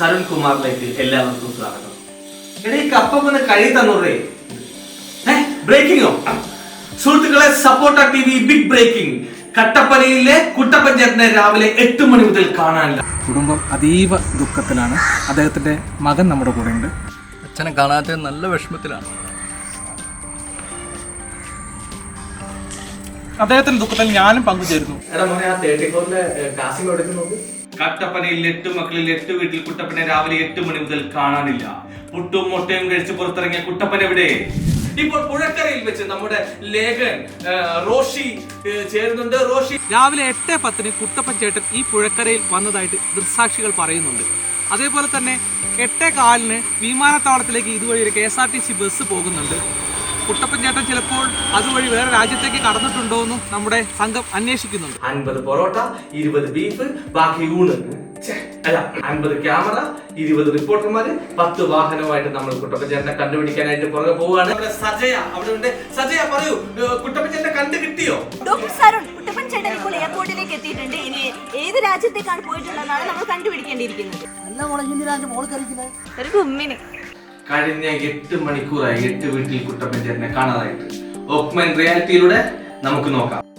സരുൺ കുമാറിലേക്ക് എല്ലാവർക്കും സ്വാഗതം. എടേ ഈ കപ്പം ഒന്ന് കഴി തന്നൂറേ ബ്രേക്കിംഗോ സുഹൃത്തുക്കളെ support T V big breaking കട്ടപ്പനയിലെ കുട്ടപ്പഞ്ചേട്ടനെ രാവിലെ എട്ട് മണി മുതൽ കാണാനില്ല. കുടുംബം അതീവ ദുഃഖത്തിലാണ്. അദ്ദേഹത്തിന്റെ മകൻ നമ്മുടെ കൂടെ ഉണ്ട് അച്ഛനെ കാണാത്ത നല്ല വിഷമത്തിലാണ്. അദ്ദേഹത്തിന്റെ ദുഃഖത്തിൽ ഞാനും പങ്കുചേരുന്നു. എടാ മോനെ ആ തേർട്ടി ഫോറിന്റെ കാസിംഗ് എടുക്കുന്നത് കട്ടപ്പനയിൽ എട്ട് മക്കളിൽ എട്ട് വീട്ടിൽ കുട്ടപ്പനെ രാവിലെ എട്ട് മണി മുതൽ കാണാനില്ല. പുട്ടും മുട്ടയും കഴിച്ച് പുറത്തിറങ്ങിയ കുട്ടപ്പൻ എവിടെ? ഇപ്പോൾ പുഴക്കരയിൽ വെച്ച് നമ്മുടെ ലേഖൻ റോഷി ചേരുന്നുണ്ട്. റോഷി രാവിലെ എട്ട് പത്തിന് കുട്ടപ്പൻ ചേട്ടൻ ഈ പുഴക്കരയിൽ വന്നതായിട്ട് ദൃക്സാക്ഷികൾ പറയുന്നുണ്ട്. അതേപോലെ തന്നെ എട്ടേ കാലിന് വിമാനത്താവളത്തിലേക്ക് ഇതുവഴി ഒരു K S R T C bus പോകുന്നുണ്ട്. കുട്ടപ്പൻ ചേട്ടൻ ചിലപ്പോൾ അതുവഴി വേറെ രാജ്യത്തേക്ക് കടന്നിട്ടുണ്ടോ എന്നും നമ്മുടെ സംഘം അന്വേഷിക്കുന്നുണ്ട്. അൻപത് പൊറോട്ട ഇരുപത് ബീഫ് ബാക്കി ഊണ്. അല്ല അൻപത് ക്യാമറ ഇരുപത് റിപ്പോർട്ടർമാര് പത്ത് വാഹനമായിട്ട് നമ്മൾ കുട്ടപ്പച്ചേട്ടനെ കണ്ടുപിടിക്കാനായിട്ട് പുറകെ പോവുകയാണ്. നമ്മുടെ സജയ അവിടെ ഉണ്ട്. സജയ പറയൂ കുട്ടപ്പച്ചേട്ടനെ കണ്ടു കിട്ടിയോ? ഡോക്ടർ സരുൺ കുട്ടപ്പൻ ചേട്ടൻ ഇപ്പോൾ എയർപോർട്ടിലേക്ക് എത്തിയിട്ടുണ്ട്. ഇനി ഏത് രാജ്യത്തേക്കാണ് പോയിട്ടുള്ളതെന്നാണ് നമ്മൾ കണ്ടുപിടിക്കേണ്ടിയിരിക്കുന്നത്. ഒരു കുമ്മിന് കഴിഞ്ഞ എട്ട് മണിക്കൂറായി എട്ട് വീട്ടിൽ കുട്ടപ്പൻ ചേട്ടനെ കാണാതായിട്ട്. ഓക്മൻ റിയാലിറ്റിയിലൂടെ നമുക്ക് നോക്കാം.